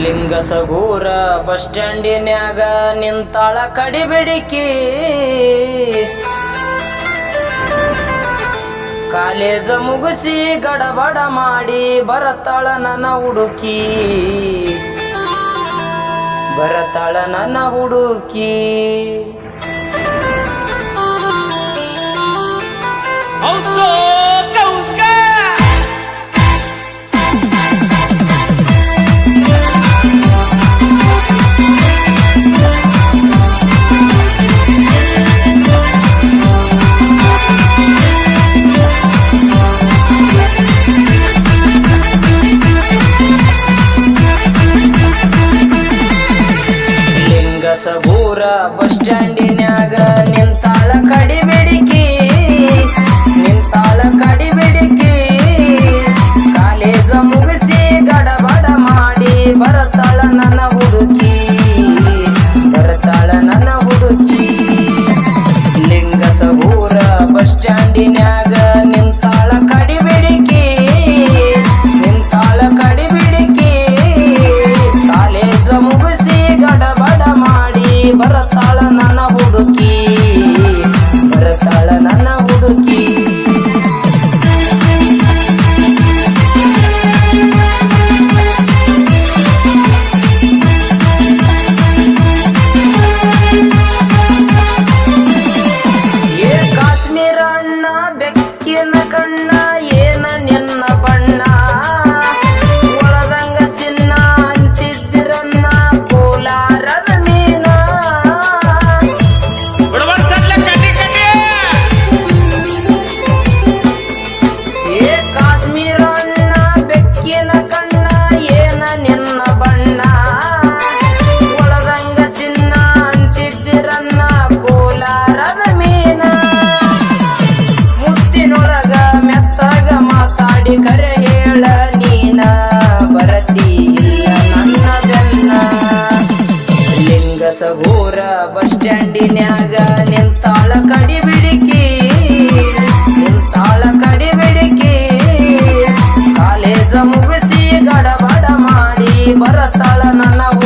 ಲಿಂಗಸಗೂರ bus ಸ್ಟ್ಯಾಂಡಿನ್ಯಾಗ ನಿಂತಾಳ ಕಡಿಬಿಡಿಕಿ. College ಮುಗಿಸಿ ಗಡಬಡ ಮಾಡಿ ಬರತಾಳ ನನ್ನ ಹುಡುಕಿ. ಬರತಾಳ ನನ್ನ ಹುಡುಕಿ. ದಂಡಿನ್ಯಾಗ ನಿಂತಾಳ ನಿಂತಾಳ ಮುಗಿಸಿ ಗಡಬಡ ಮಾಡಿ ಬರತಾಳ 那那。